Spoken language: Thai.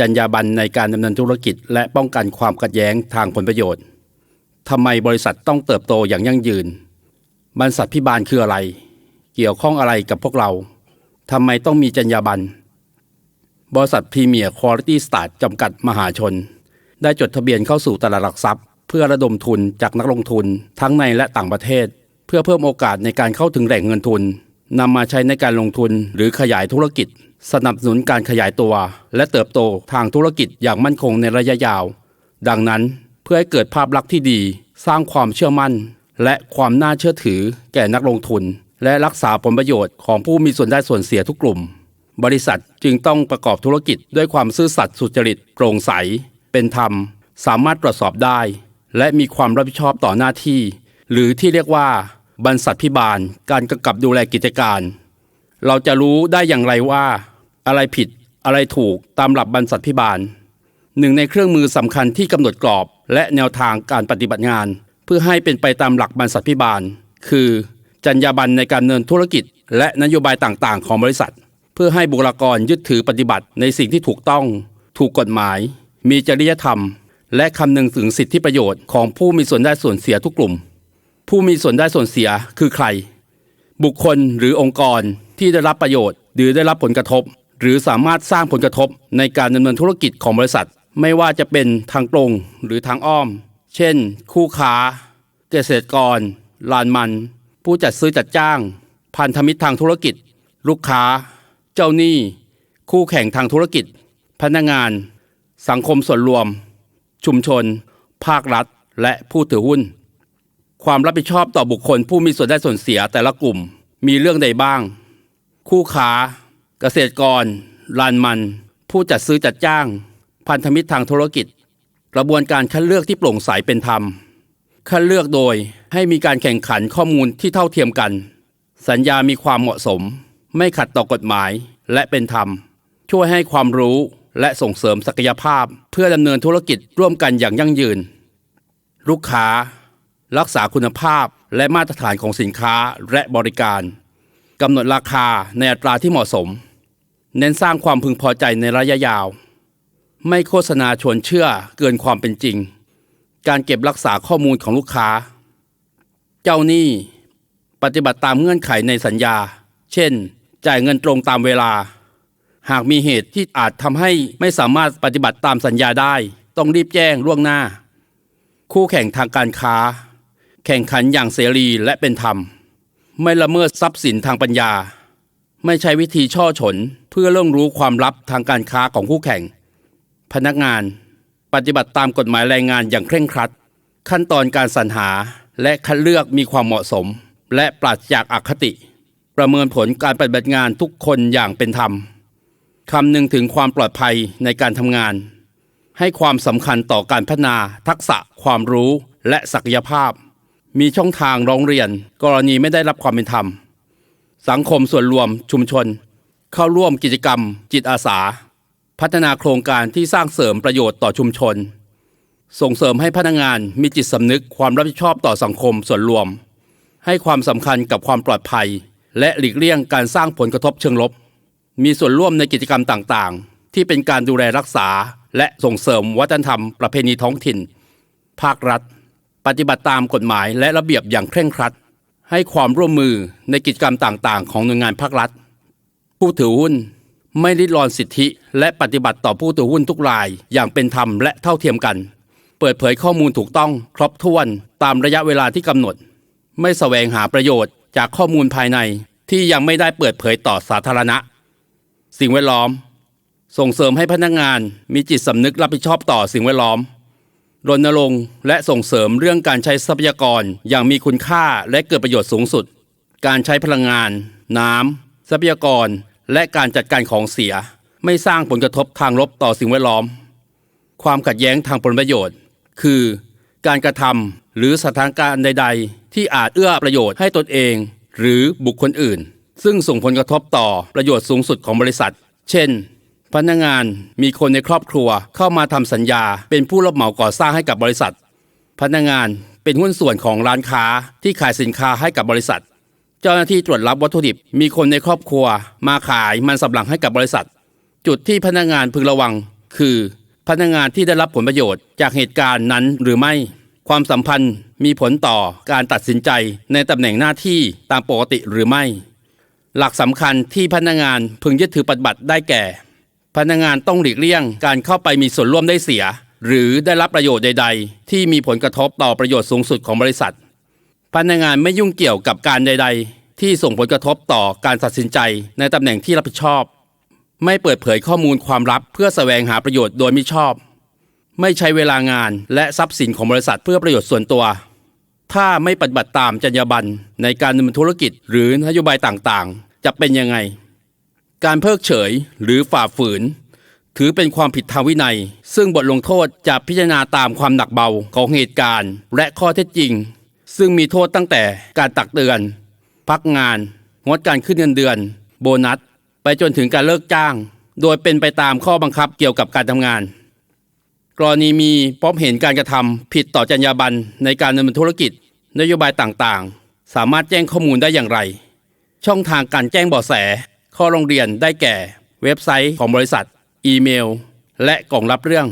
จรรยาบรรณในการดำเนินธุรกิจ และป้องกันความขัดแย้งทางผลประโยชน์ทำไมบริษัทต้องเติบโตอย่างยั่งยืน บรรษัทพิบาลคืออะไร เกี่ยวข้องอะไรกับพวกเราทำไมต้องมีจรรยาบรรณบริษัทพรีเมียร์ควอลิตี้สตาร์จำกัดมหาชน ได้จดทะเบียนเข้าสู่ตลาดหลักทรัพย์ เพื่อระดมทุนจากนักลงทุนทั้งในและต่างประเทศ เพื่อเพิ่มโอกาสในการเข้าถึงแหล่งเงินทุน นำมาใช้ในการลงทุนหรือขยายธุรกิจ สนับสนุนการขยายตัว และเติบโตทางธุรกิจอย่างมั่นคงในระยะยาว ดังนั้นเพื่อให้เกิดภาพลักษณ์ที่ดี สร้างความเชื่อมั่น และความน่าเชื่อถือแก่นักลงทุน และรักษาผลประโยชน์ของผู้มีส่วนได้ส่วนเสียทุกกลุ่ม บริษัทจึงต้องประกอบธุรกิจด้วยความซื่อสัตย์สุจริตโปร่งใส เป็นธรรม สามารถตรวจสอบได้ และมีความรับผิดชอบต่อหน้าที่ หรือที่เรียกว่า บรรษัทพิบาล การกำกับดูแลกิจการ เราจะรู้ได้อย่างไรว่า อะไรผิดอะไรถูกตามหลักบรรษัทพิบาลหนึ่งในเครื่องมือสำคัญที่กำหนดกรอบ และแนวทางการปฏิบัติงาน เพื่อให้เป็นไปตามหลักบรรษัทพิบาล คือ จรรยาบรรณในการดำเนินธุรกิจ และนโยบายต่างๆ ของบริษัท เพื่อให้บุคลากรยึดถือปฏิบัติในสิ่งที่ถูกต้อง ถูกกฎหมาย มีจริยธรรม และคำนึงถึงสิทธิประโยชน์ของผู้มีส่วนได้ส่วนเสียทุกกลุ่ม ผู้มีส่วนได้ส่วนเสียคือใคร บุคคลหรือองค์กรที่ได้รับประโยชน์ หรือได้รับผลกระทบ หรือสามารถสร้างผลกระทบในการดำเนินธุรกิจของบริษัท ไม่ว่าจะเป็นทางตรงหรือทางอ้อม เช่น คู่ค้า เกษตรกร ลานมัน ผู้จัดซื้อจัดจ้าง พันธมิตรทางธุรกิจ ลูกค้า เจ้าหนี้ คู่แข่งทางธุรกิจ พนักงาน สังคมส่วนรวม ชุมชน ภาครัฐ และผู้ถือหุ้น ความรับผิดชอบต่อบุคคลผู้มีส่วนได้ส่วนเสียแต่ละกลุ่มมีเรื่องใดบ้าง คู่ค้า เกษตรกรลานมัน ผู้จัดซื้อจัดจ้าง พันธมิตรทางธุรกิจ กระบวนการคัดเลือกที่โปร่งใสเป็นธรรม คัดเลือกโดยให้มีการแข่งขันข้อมูลที่เท่าเทียมกัน สัญญามีความเหมาะสม ไม่ขัดต่อกฎหมายและเป็นธรรม ช่วยให้ความรู้และส่งเสริมศักยภาพ เพื่อดำเนินธุรกิจร่วมกันอย่างยั่งยืน ลูกค้า รักษาคุณภาพและมาตรฐานของสินค้าและบริการกำหนดราคาในอัตราที่เหมาะสม เน้นสร้างความพึงพอใจในระยะยาว ไม่โฆษณาชวนเชื่อเกินความเป็นจริง การเก็บรักษาข้อมูลของลูกค้า เจ้าหนี้ปฏิบัติตามเงื่อนไขในสัญญา เช่น จ่ายเงินตรงตามเวลา หากมีเหตุที่อาจทำให้ไม่สามารถปฏิบัติตามสัญญาได้ ต้องรีบแจ้งล่วงหน้า คู่แข่งทางการค้า แข่งขันอย่างเสรีและเป็นธรรม ไม่ละเมิดทรัพย์สินทางปัญญา ไม่ใช้วิธีช่อฉนเพื่อเรื่องรู้ความลับทางการค้าของคู่แข่ง พนักงานปฏิบัติตามกฎหมายแรงงานอย่างเคร่งครัด ขั้นตอนการสรรหาและคัดเลือกมีความเหมาะสม และปราศจากอคติ ประเมินผลการปฏิบัติงานทุกคนอย่างเป็นธรรมคำนึงถึงความปลอดภัยในการทำงาน ให้ความสำคัญต่อการพัฒนาทักษะความรู้และศักยภาพ มีช่องทางร้องเรียน กรณีไม่ได้รับความเป็นธรรม สังคมส่วนรวมชุมชน เข้าร่วมกิจกรรม จิตอาสา พัฒนาโครงการที่สร้างเสริมประโยชน์ต่อชุมชน ส่งเสริมให้พนักงานมีจิตสำนึกความรับผิดชอบต่อสังคมส่วนรวม ให้ความสำคัญกับความปลอดภัย และหลีกเลี่ยงการสร้างผลกระทบเชิงลบ มีส่วนร่วมในกิจกรรมต่างๆ ที่เป็นการดูแลรักษา และส่งเสริมวัฒนธรรมประเพณีท้องถิ่น ภาครัฐ ปฏิบัติตามกฎหมายและระเบียบอย่างเคร่งครัด ให้ความร่วมมือในกิจกรรมต่างๆ ของหน่วยงานภาครัฐ ผู้ถือหุ้นไม่ริดรอนสิทธิ และปฏิบัติต่อผู้ถือหุ้นทุกรายอย่างเป็นธรรมและเท่าเทียมกัน เปิดเผยข้อมูลถูกต้องครบถ้วนตามระยะเวลาที่กำหนด ไม่แสวงหาประโยชน์จากข้อมูลภายในที่ยังไม่ได้เปิดเผยต่อสาธารณะ สิ่งแวดล้อม ส่งเสริมให้พนักงานมีจิตสำนึกรับผิดชอบต่อสิ่งแวดล้อม รณรงค์และส่งเสริมเรื่องการใช้ทรัพยากรอย่างมีคุณค่าและเกิดประโยชน์สูงสุด การใช้พลังงาน น้ำทรัพยากร และการจัดการของเสีย ไม่สร้างผลกระทบทางลบต่อสิ่งแวดล้อม ความขัดแย้งทางผลประโยชน์ คือ การกระทำหรือสถานการณ์ใด ๆ ที่อาจเอื้อประโยชน์ให้ตนเอง หรือบุคคลอื่น ซึ่งส่งผลกระทบต่อประโยชน์สูงสุดของบริษัท เช่น พนักงานมีคนในครอบครัวเข้ามาทำสัญญา เป็นผู้รับเหมาก่อสร้างให้กับบริษัท พนักงานเป็นหุ้นส่วนของร้านค้าที่ขายสินค้าให้กับบริษัท เจ้าหน้าที่ตรวจรับวัตถุดิบมีคนในครอบครัว มาขายมันสำหลังให้กับบริษัท จุดที่พนักงานพึงระวังคคือ พนักงานที่ได้รับผลประโยชน์จากเหตุการณ์นั้นหรือไม่ ความสัมพันธ์มีผลต่อการตัดสินใจในตำแหน่งหน้าที่ตามปกติหรือไม่ หลักสำคัญที่พนักงานพึงยึดถือปฏิบัติได้แก่ พนักงานต้องหลีกเลี่ยงการเข้าไปมีส่วนร่วมได้เสีย หรือได้รับประโยชน์ใด ๆ ที่มีผลกระทบต่อประโยชน์สูงสุดของบริษัท พนักงานไม่ยุ่งเกี่ยวกับการใด ๆ ที่ส่งผลกระทบต่อการตัดสินใจในตำแหน่งที่รับผิดชอบ ไม่เปิดเผยข้อมูลความลับเพื่อแสวงหาประโยชน์โดยมิชอบ ไม่ใช้เวลางานและทรัพย์สินของบริษัทเพื่อประโยชน์ส่วนตัว ถ้าไม่ปฏิบัติตามจรรยาบรรณในการดำเนินธุรกิจ หรือนโยบายต่างๆ จะเป็นยังไง การเพิกเฉยหรือฝ่าฝืน ถือเป็นความผิดทางวินัย ซึ่งบทลงโทษจะพิจารณาตามความหนักเบาของเหตุการณ์ และข้อเท็จจริง ซึ่งมีโทษตั้งแต่การตักเตือน พักงาน งดการขึ้นเงินเดือน โบนัส ไปจนถึงการเลิกจ้าง โดยเป็นไปตามข้อบังคับเกี่ยวกับการทำงาน กรณีมีพบเห็นการกระทำผิดต่อจรรยาบรรณในการดำเนินธุรกิจ นโยบายต่างๆ สามารถแจ้งข้อมูลได้อย่างไรช่องทางการแจ้งเบาะแส ข้อโรงเรียนได้แก่ เว็บไซต์ของบริษัท อีเมล และกล่องรับเรื่อง